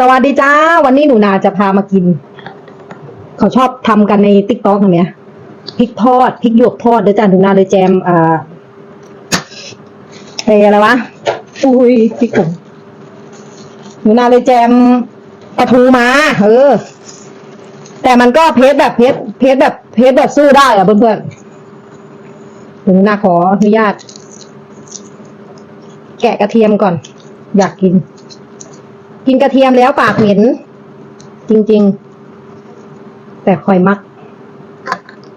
สวัสดีจ้า วันนี้หนูนาจะพามากิน เขาชอบทำกันในติ๊กต็อกอย่างเนี้ยพริกทอดพริกหยวกทอดเดี๋ยวจ้าหนูนาเลยแจมอ่าเออะไรวะอุ้ยพริกผงหนูนาเลยแจมปลาทูมาเออแต่มันก็เพจแบบเพจเพจแบบเพจแบบสู้ได้อะเพื่อนๆหนูนาขออนุญาต แกะกระเทียมก่อน อยากกิน กินกระเทียมแล้วปากเหม็น จริง ๆ แต่คอยมัก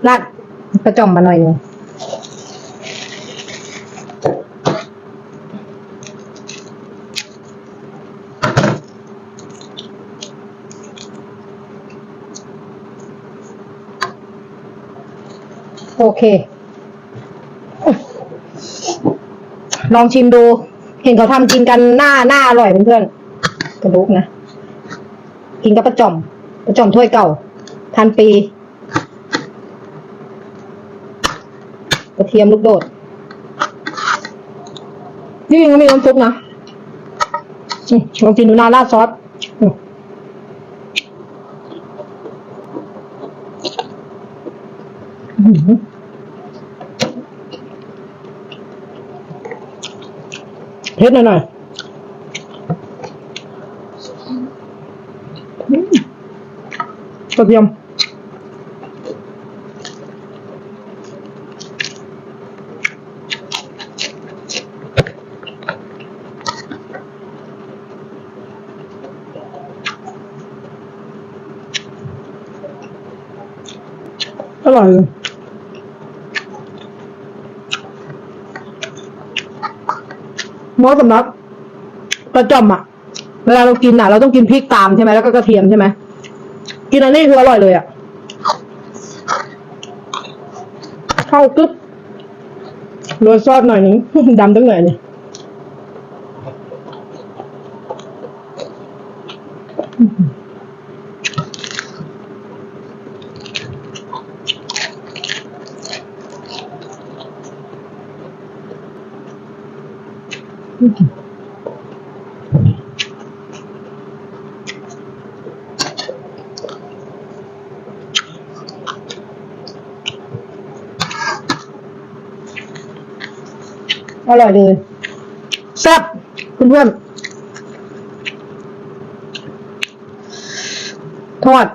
ราดกระจ่อมมาหน่อยหนึงโอเค ลองชิมดู เห็นเขาทำกินกันหน้าหน้าอร่อยเพื่อนๆ กระดูกนะ กินกับประจอมประจอมถ้วยเก่าพันปี กระเทียมลูกโดดนี่ยังมีน้ำซุปนะลองกินดูนาราดซอสเผ็ดหน่อยหน่อยอืม กระเทียมอร่อยเลยหมอสำนักกระจอมอะ เวลาเรากินอะ เราต้องกินพริกตามใช่ไหมแล้วก็กระเทียมใช่ไหม กินอันนี้คืออร่อยเลยอะเข้ากึ๊บโรยซอสหน่อยนึง ดำตั้งหน่อยนี่อ อร่อยเลยแซ่บเพื่อนๆทอด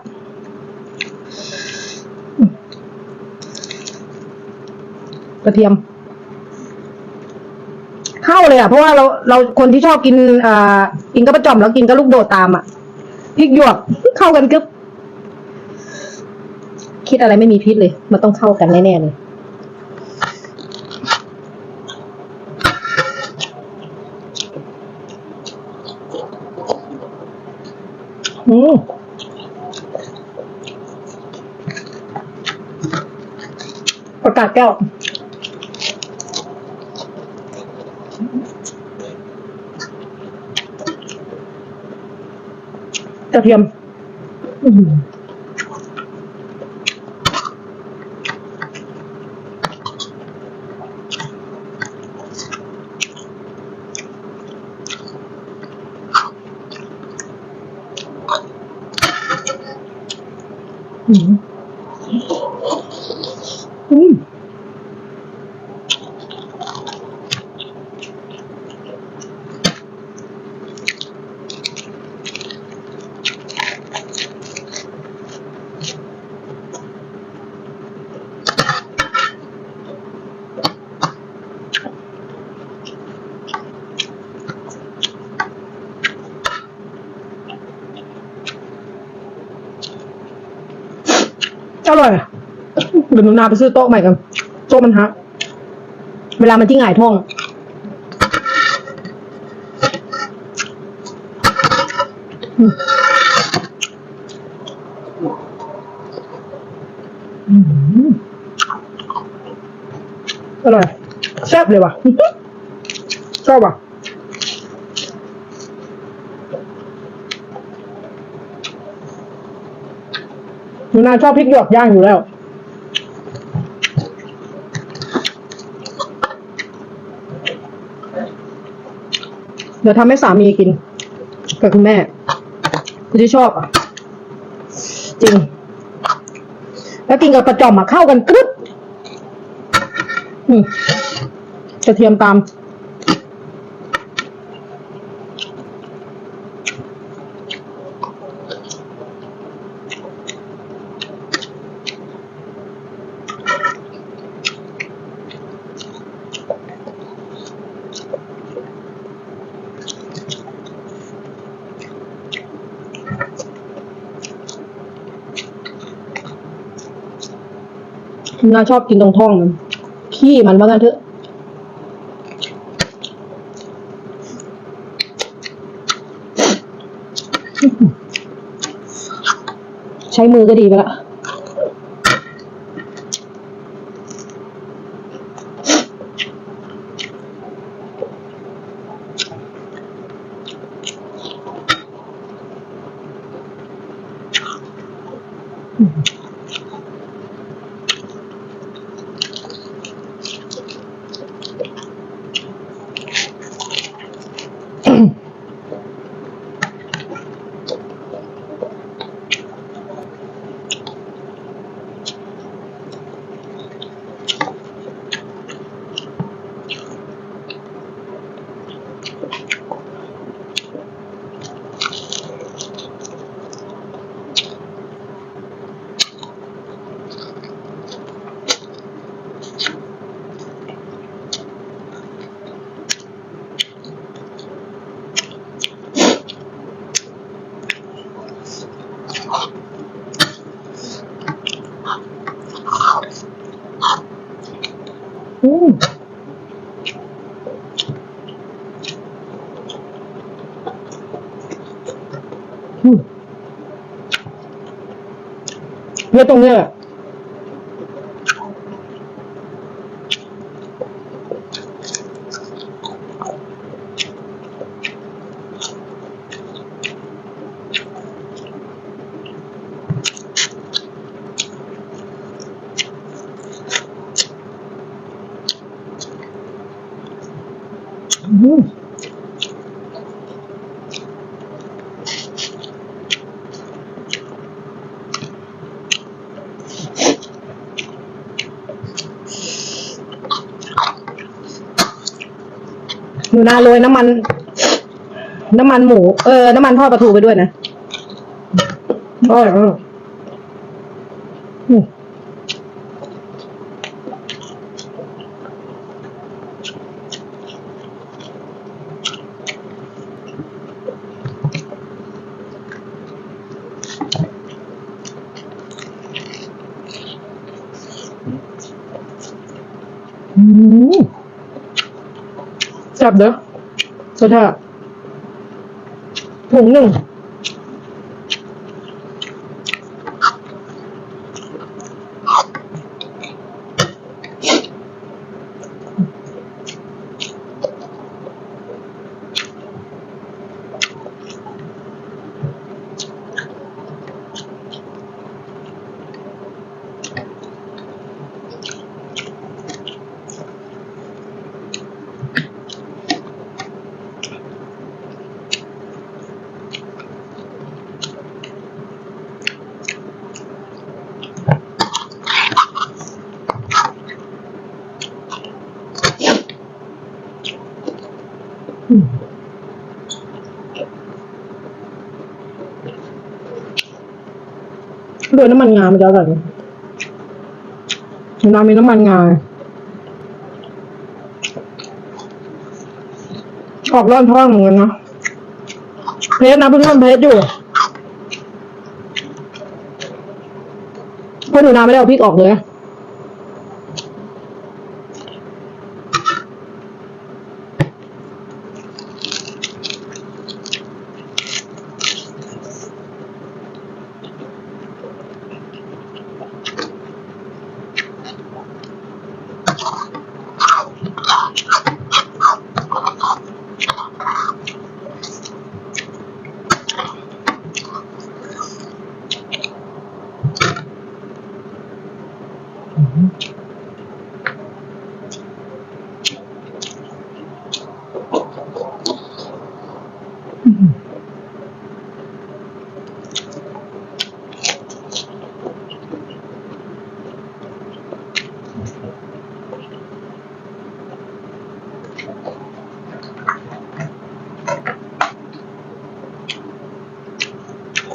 กระเทียม เข้าเลยอะ เพราะว่าเราเราคนที่ชอบกินอ่ากินกระปะจ่อมแล้วกินกระลูกโดดตามอะพริกหยวกเข้ากันกึ๊บคิดอะไรไม่มีพิษเลย มันต้องเข้ากันแน่ๆเลย อืมประกาศแก้วกระเทียม อืม อื อร่อยเดี๋ยวหนูนาไปซื้อโต๊ะใหม่กันโต๊ะมันฮักเวลามันที่หงายท้องอืมอืมอร่อยแซ่บเลยว่ะชอบว่ะ หนูนาชอบพริกหยวกย่างอยู่แล้ว เดี๋ยวทำให้สามีกิน กับคุณแม่กูที่ชอบอะ จริง แล้วกินกับปลาจอมอะเข้ากันกรึ๊บอืมกระเทียมตาม น่าชอบกินตรงท้องมันขี้มันว่ากันเถอะใช้มือก็ดีไปละอื เนี่ยตรงเนี้ยแหละอืมหนูนาโรยน้ำมัน น้ำมันหมูเออน้ำมันทอดปลาทูไปด้วยนะอร่อยอร่อยอืม จับเด้อสดาผงหนึ่ง โดยน้ำมันงามันจะอร่อยน้ำมีน้ำมันงาออกร้อนท้องเหมือนกันนะเพชรนะเพื่อนเพชรอยู่เพราะหนูนาไม่ได้เอาพริกออกเลย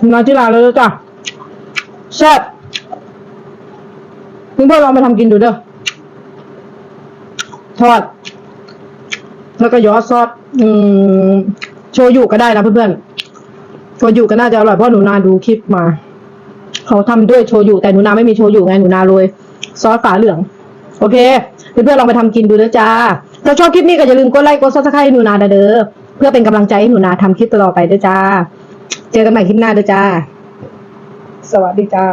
nói thế nào nữa cho sạch เลยจ้ะแซ่บเพื่อนๆลองไปทำกินดูเด้อ ทอด แล้วก็ยอดซอสอืมโชยุก็ได้นะเพื่อนๆ โชยุก็น่าจะอร่อยเพราะหนูนาดูคลิปมา เขาทำด้วยโชยุแต่หนูนาไม่มีโชยุไงหนูนาโรยซอสฝาเหลือง โอเค เพื่อนๆลองไปทำกินดูนะจ้า ถ้าชอบคลิปนี้ก็อย่าลืมกดไลค์กดซับสไครต์หนูนาเด้อ เพื่อเป็นกำลังใจให้หนูนาทำคลิปตลอดไปด้วยจ้า เจอกันใหม่คลิปหน้าเด้วยจ้า สวัสดีจ้า